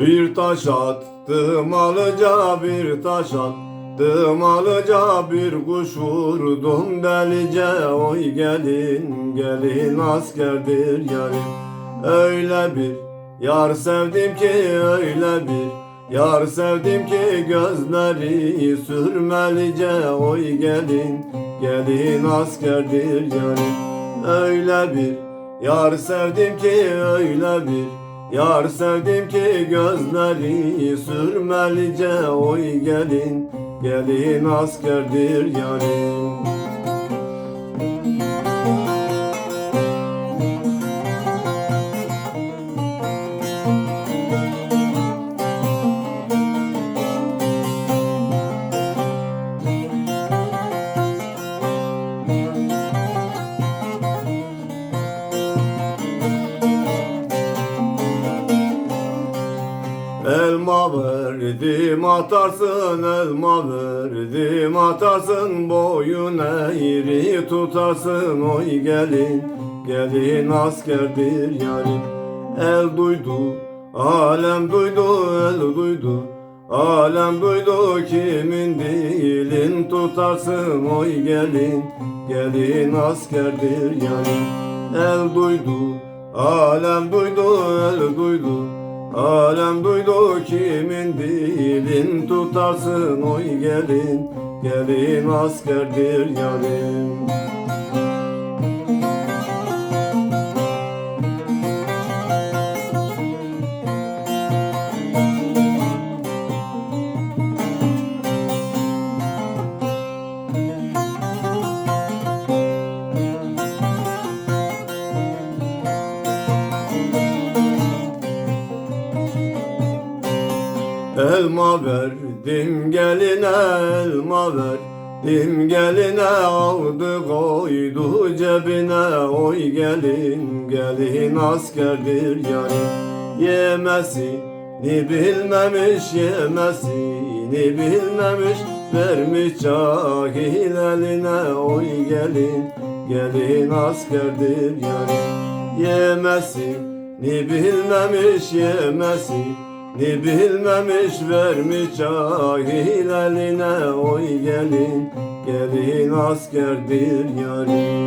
Bir taş attım alıca bir taş attım alıca bir kuş vurdum. Delice Oy gelin gelin askerdir yarim Öyle bir yar sevdim ki öyle bir Yar sevdim ki gözleri sürmelice Oy gelin gelin askerdir yarim Öyle bir yar sevdim ki öyle bir Yar sevdim ki gözleri sürmelice Oy gelin gelin askerdir yarim Elma verdim atarsın elma verdim atarsın boyun eğri tutarsın oy gelin gelin askerdir yarim. El duydu alem duydu el duydu Alem duydu kimin dilin tutarsın oy gelin gelin askerdir yarim. El duydu alem duydu el duydu Alem duydu kimin dilin tutarsın oy gelin. Gelin askerdir yarim Elma verdim geline elma verdim. Geline aldı koydu cebine. Oy gelin gelin askerdir yarim yemesini bilmemiş yemesini bilmemiş. Vermiş cahil eline. Oy gelin gelin askerdir yarim yemesini bilmemiş yemesini ni bilmemiş vermiş cahil eline oy gelin. Gelin askerdir yarim